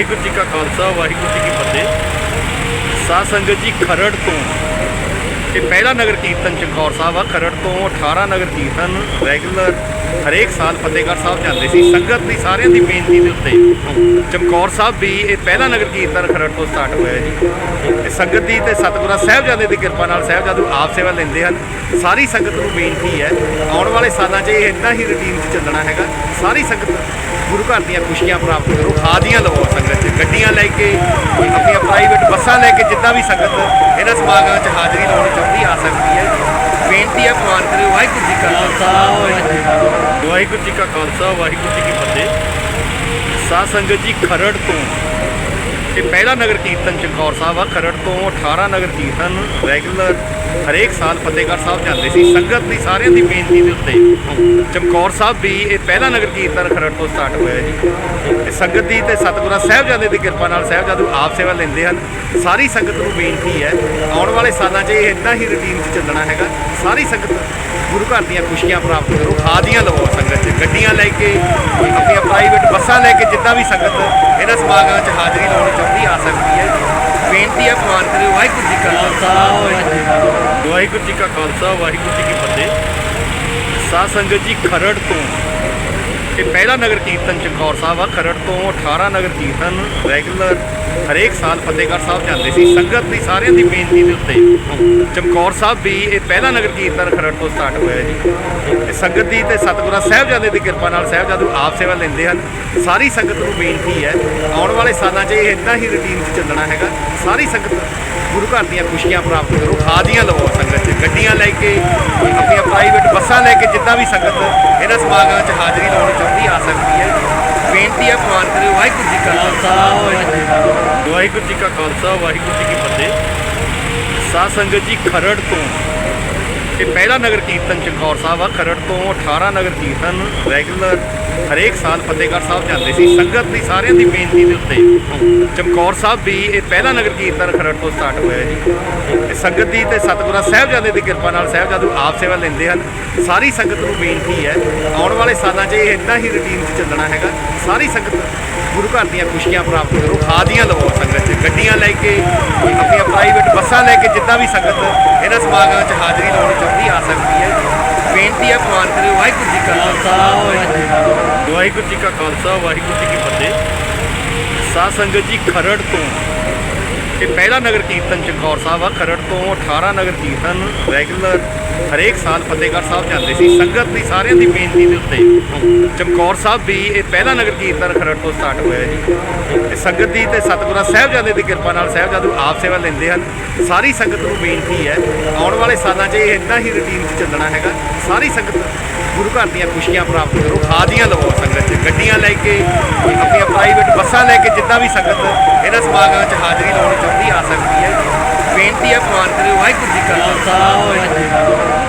ਵਾਹਿਗੁਰੂ ਜੀ ਕਾ ਖਾਲਸਾ ਵਾਹਿਗੁਰੂ ਜੀ ਕੀ ਫਤਿਹ। ਸਾਧ ਸੰਗਤ ਜੀ ਖਰੜ ਤੋਂ ਇਹ ਪਹਿਲਾ ਨਗਰ ਕੀਰਤਨ ਚਮਕੌਰ ਸਾਹਿਬ ਆ, ਖਰੜ ਤੋਂ 18 ਨਗਰ ਕੀਰਤਨ ਰੈਗੂਲਰ ਹਰੇਕ ਸਾਲ ਫਤਿਹਗੜ੍ਹ ਸਾਹਿਬ ਜਾਂਦੇ ਸੀ। ਸੰਗਤ ਦੀ ਸਾਰਿਆਂ ਦੀ ਬੇਨਤੀ ਦੇ ਉੱਤੇ ਚਮਕੌਰ ਸਾਹਿਬ ਵੀ ਇਹ ਪਹਿਲਾ ਨਗਰ ਕੀਰਤਨ ਖਰੜ ਤੋਂ ਸਟਾਰਟ ਹੋਇਆ ਜੀ। ਤੇ ਸੰਗਤ ਦੀ ਤੇ ਸਤਿਗੁਰਾਂ ਸਾਹਿਬਜ਼ਾਦੇ ਦੀ ਕਿਰਪਾ ਨਾਲ ਸਾਹਿਬਜ਼ਾਦੂ ਆਪ ਸੇਵਾ ਲੈਂਦੇ ਹਨ। ਸਾਰੀ ਸੰਗਤ ਨੂੰ ਬੇਨਤੀ ਹੈ, ਆਉਣ ਵਾਲੇ ਸਾਲਾਂ 'ਚ ਇਹ ਇੰਨਾ ਹੀ ਰੁਟੀਨ 'ਚ ਚੱਲਣਾ ਹੈਗਾ। ਸਾਰੀ ਸੰਗਤ ਗੁਰੂ ਘਰ ਦੀਆਂ ਖੁਸ਼ੀਆਂ ਪ੍ਰਾਪਤ ਕਰੋ ਹਾਜ਼ੀਆਂ ਲਵੋ ਸੰਗਤ 'ਚ। ਗੱਡੀਆਂ ਲੈ ਕੇ ਆਪਣੀਆਂ ਬੱਸਾਂ ਲੈ ਕੇ ਜਿੱਦਾਂ ਵੀ ਸੰਗਤ ਇਹਨਾਂ ਸਮਾਗਮਾਂ 'ਚ ਹਾਜ਼ਰੀ ਲਾਉਣੀ ਚਾਹੁੰਦੀ ਆ ਸਕਦੀ ਹੈ। ਬੇਨਤੀ ਹੈ ਪ੍ਰਵਾਨ ਕਰਿਓ। ਵਾਹਿਗੁਰੂ ਜੀ ਕਾ ਖਾਲਸਾ, ਵਾਹਿਗੁਰੂ ਜੀ ਕਾ ਖਾਲਸਾ ਵਾਹਿਗੁਰੂ ਜੀ ਕੀ ਫਤਿਹ। ਸਾਧ ਸੰਗਤ ਜੀ ਖਰੜ ਤੋਂ ਇਹ ਪਹਿਲਾ ਨਗਰ ਕੀਰਤਨ ਚਮਕੌਰ ਸਾਹਿਬ ਆ, ਖਰੜ ਤੋਂ 18 ਨਗਰ ਕੀਰਤਨ ਰੈਗੂਲਰ ਹਰੇਕ ਸਾਲ ਫਤਿਹਗੜ੍ਹ ਸਾਹਿਬ ਜਾਂਦੇ ਸੀ। ਸੰਗਤ ਦੀ ਸਾਰਿਆਂ ਦੀ ਬੇਨਤੀ ਦੇ ਉੱਤੇ ਚਮਕੌਰ ਸਾਹਿਬ ਵੀ ਇਹ ਪਹਿਲਾ ਨਗਰ ਕੀਰਤਨ ਖਰੜ ਤੋਂ ਸਟਾਰਟ ਹੋਇਆ ਜੀ। ਤੇ ਸੰਗਤ ਦੀ ਤੇ ਸਤਿਗੁਰਾਂ ਸਾਹਿਬਜ਼ਾਦੇ ਦੀ ਕਿਰਪਾ ਨਾਲ ਸਾਹਿਬਜ਼ਾਦੂ ਆਪ ਸੇਵਾ ਲੈਂਦੇ ਹਨ। ਸਾਰੀ ਸੰਗਤ ਨੂੰ ਬੇਨਤੀ ਹੈ, ਆਉਣ ਵਾਲੇ ਸਾਲਾਂ 'ਚ ਇਹ ਇੰਨਾ ਹੀ ਰੁਟੀਨ 'ਚ ਚੱਲਣਾ ਹੈਗਾ। ਸਾਰੀ ਸੰਗਤ ਗੁਰੂ ਘਰ ਦੀਆਂ ਖੁਸ਼ੀਆਂ ਪ੍ਰਾਪਤ ਕਰੋ ਹਾਜ਼ੀਆਂ ਲਵੋ ਸੰਗਤ 'ਚ। ਗੱਡੀਆਂ ਲੈ ਕੇ ਆਪਣੀਆਂ ਪ੍ਰਾਈਵੇਟ ਬੱਸਾਂ ਲੈ ਕੇ ਜਿੱਦਾਂ ਵੀ ਸੰਗਤ ਇਹਨਾਂ ਸਮਾਗਮਾਂ 'ਚ ਹਾਜ਼ਰੀ ਲਾਉਣੀ ਚਾਹੁੰਦੀ ਆ ਸਕਦੀ ਹੈ ਬੇਨਤੀ ਹੈ ਪ੍ਰਵਾਨ ਕਰਿਓ ਵਾਹਿਗੁਰੂ ਜੀ ਕਾ ਖਾਲਸਾ ਵਾਹਿਗੁਰੂ ਜੀ ਕਾ ਖਾਲਸਾ ਵਾਹਿਗੁਰੂ ਜੀ ਕੀ ਫਤਿਹ। ਸਾਧ ਸੰਗਤ ਜੀ ਖਰੜ ਤੋਂ ਇਹ ਪਹਿਲਾ ਨਗਰ ਕੀਰਤਨ ਚਮਕੌਰ ਸਾਹਿਬ ਆ, ਖਰੜ ਤੋਂ 18 ਨਗਰ ਕੀਰਤਨ ਰੈਗੂਲਰ ਹਰੇਕ ਸਾਲ ਫਤਿਹਗੜ੍ਹ ਸਾਹਿਬ ਜਾਂਦੇ ਸੀ। ਸੰਗਤ ਦੀ ਸਾਰਿਆਂ ਦੀ ਬੇਨਤੀ ਦੇ ਉੱਤੇ ਚਮਕੌਰ ਸਾਹਿਬ ਵੀ ਇਹ ਪਹਿਲਾ ਨਗਰ ਕੀਰਤਨ ਖਰੜ ਤੋਂ ਸਟਾਰਟ ਹੋਇਆ ਜੀ। ਤੇ ਸੰਗਤ ਦੀ ਤੇ ਸਤਿਗੁਰਾਂ ਸਾਹਿਬਜ਼ਾਦੇ ਦੀ ਕਿਰਪਾ ਨਾਲ ਸਾਹਿਬਜ਼ਾਦੂ ਆਪ ਸੇਵਾ ਲੈਂਦੇ ਹਨ। ਸਾਰੀ ਸੰਗਤ ਨੂੰ ਬੇਨਤੀ ਹੈ, ਆਉਣ ਵਾਲੇ ਸਾਲਾਂ 'ਚ ਇਹ ਇਦਾਂ ਹੀ ਰੁਟੀਨ 'ਚ ਚੱਲਣਾ ਹੈਗਾ। ਸਾਰੀ ਸੰਗਤ ਗੁਰੂ ਘਰ ਦੀਆਂ ਖੁਸ਼ੀਆਂ ਪ੍ਰਾਪਤ ਕਰੋ ਹਾਜ਼ੀਆਂ ਲਵੋ ਸੰਗਤ 'ਚ। ਗੱਡੀਆਂ ਲੈ ਕੇ ਆਪਣੀਆਂ ਪ੍ਰਾਈਵੇਟ ਬੱਸਾਂ ਲੈ ਕੇ ਜਿੱਦਾਂ ਵੀ ਸੰਗਤ ਇਹਨਾਂ ਸਮਾਗਮਾਂ 'ਚ ਹਾਜ਼ਰੀ ਲਾਉਣੀ ਚਾਹੁੰਦੀ ਆ ਸਕਦੀ ਹੈ। ਬੇਨਤੀ ਹੈ ਪ੍ਰਵਾਨ ਕਰਿਓ ਵਾਹਿਗੁਰੂ ਜੀ ਕਾ ਖਾਲਸਾ, ਵਾਹਿਗੁਰੂ ਜੀ ਕਾ ਖਾਲਸਾ, ਵਾਹਿਗੁਰੂ ਜੀ ਕੀ ਫਤਿਹ। ਸਾਧ ਸੰਗਤ ਜੀ, ਖਰੜ ਤੋਂ ਇਹ ਪਹਿਲਾ ਨਗਰ ਕੀਰਤਨ ਚਮਕੌਰ ਸਾਹਿਬ ਆ। ਖਰੜ ਤੋਂ 18 ਨਗਰ ਕੀਰਤਨ ਰੈਗੂਲਰ ਹਰੇਕ ਸਾਲ ਫਤਿਹਗੜ੍ਹ ਸਾਹਿਬ ਜਾਂਦੇ ਸੀ। ਸੰਗਤ ਦੀ ਸਾਰਿਆਂ ਦੀ ਬੇਨਤੀ ਦੇ ਉੱਤੇ ਚਮਕੌਰ ਸਾਹਿਬ ਵੀ ਇਹ ਪਹਿਲਾ ਨਗਰ ਕੀਰਤਨ ਖਰੜ ਤੋਂ ਸਟਾਰਟ ਹੋਇਆ ਜੀ। ਸੰਗਤ ਦੀ ਤੇ ਸਤਿਗੁਰਾਂ ਸਾਹਿਬਜ਼ਾਦੇ ਦੀ ਕਿਰਪਾ ਨਾਲ ਸਾਹਿਬਜ਼ਾਦੂ ਆਪ ਸੇਵਾ ਲੈਂਦੇ ਹਨ। ਸਾਰੀ ਸੰਗਤ ਨੂੰ ਬੇਨਤੀ ਹੈ, ਆਉਣ ਵਾਲੇ ਸਾਲਾਂ 'ਚ ਇਹ ਇੰਨਾ ਹੀ ਰੁਟੀਨ 'ਚ ਚੱਲਣਾ ਹੈਗਾ। ਸਾਰੀ ਸੰਗਤ ਗੁਰੂ ਘਰ ਦੀਆਂ ਖੁਸ਼ੀਆਂ ਪ੍ਰਾਪਤ ਕਰੋ ਹਾਜ਼ੀਆਂ ਲਵੋ ਸੰਗਤ 'ਚ। ਗੱਡੀਆਂ ਲੈ ਕੇ, ਆਪਣੀਆਂ ਪ੍ਰਾਈਵੇਟ ਬੱਸਾਂ ਲੈ ਕੇ ਜਿੱਦਾਂ ਵੀ ਸੰਗਤ ਇਹਨਾਂ ਸਮਾਗਮਾਂ 'ਚ ਹਾਜ਼ਰੀ ਲਾਉਣੀ ਚਾਹੁੰਦੀ ਆ ਸਕਦੀ ਹੈ। ਬੇਨਤੀ ਹੈ, ਪ੍ਰਵਾਨ ਕਰਿਓ। ਵਾਹਿਗੁਰੂ ਜੀ ਕਾ ਖਾਲਸਾ, ਵਾਹਿਗੁਰੂ ਜੀ ਕਾ ਖਾਲਸਾ ਵਾਹਿਗੁਰੂ ਜੀ ਕੀ ਫਤਿਹ। ਸਾਧ ਸੰਗਤ ਜੀ ਖਰੜ ਤੋਂ ਇਹ ਪਹਿਲਾ ਨਗਰ ਕੀਰਤਨ ਚਮਕੌਰ ਸਾਹਿਬ ਆ, ਖਰੜ ਤੋਂ 18 ਨਗਰ ਕੀਰਤਨ ਰੈਗੂਲਰ ਹਰੇਕ ਸਾਲ ਫਤਿਹਗੜ੍ਹ ਸਾਹਿਬ ਜਾਂਦੇ ਸੀ। ਸੰਗਤ ਦੀ ਸਾਰਿਆਂ ਦੀ ਬੇਨਤੀ ਦੇ ਉੱਤੇ ਚਮਕੌਰ ਸਾਹਿਬ ਵੀ ਇਹ ਪਹਿਲਾ ਨਗਰ ਕੀਰਤਨ ਖਰੜ ਤੋਂ ਸਟਾਰਟ ਹੋਇਆ ਹੈ ਜੀ। ਤੇ ਸੰਗਤ ਦੀ ਤੇ ਸਤਿਗੁਰਾਂ ਸਾਹਿਬਜ਼ਾਦੇ ਦੀ ਕਿਰਪਾ ਨਾਲ ਸਾਹਿਬਜ਼ਾਦੂ ਆਪ ਸੇਵਾ ਲੈਂਦੇ ਹਨ। ਸਾਰੀ ਸੰਗਤ ਨੂੰ ਬੇਨਤੀ ਹੈ, ਆਉਣ ਵਾਲੇ ਸਾਲਾਂ 'ਚ ਇਹ ਇਦਾਂ ਹੀ ਰੁਟੀਨ 'ਚ ਚੱਲਣਾ ਹੈਗਾ। ਸਾਰੀ ਸੰਗਤ ਗੁਰੂ ਘਰ ਦੀਆਂ ਖੁਸ਼ੀਆਂ ਪ੍ਰਾਪਤ ਕਰੋ, ਹਾਜ਼ਰੀਆਂ ਲਵੋ ਸੰਗਤ 'ਚ। ਗੱਡੀਆਂ ਲੈ ਕੇ ਆਪਣੀਆਂ ਪ੍ਰਾਈਵੇਟ ਬੱਸਾਂ ਲੈ ਕੇ ਜਿੱਦਾਂ ਵੀ ਸੰਗਤ ਇਹਨਾਂ ਸਮਾਗਮਾਂ 'ਚ ਹਾਜ਼ਰੀ ਲਾਉਣੀ ਚਾਹੁੰਦੀ ਆ ਸਕਦੀ ਹੈ। ਬੇਨਤੀ ਹੈ ਪ੍ਰਵਾਨ ਕਰਿਓ ਵਾਹਿਗੁਰੂ ਜੀ ਕਾ ਖਾਲਸਾ।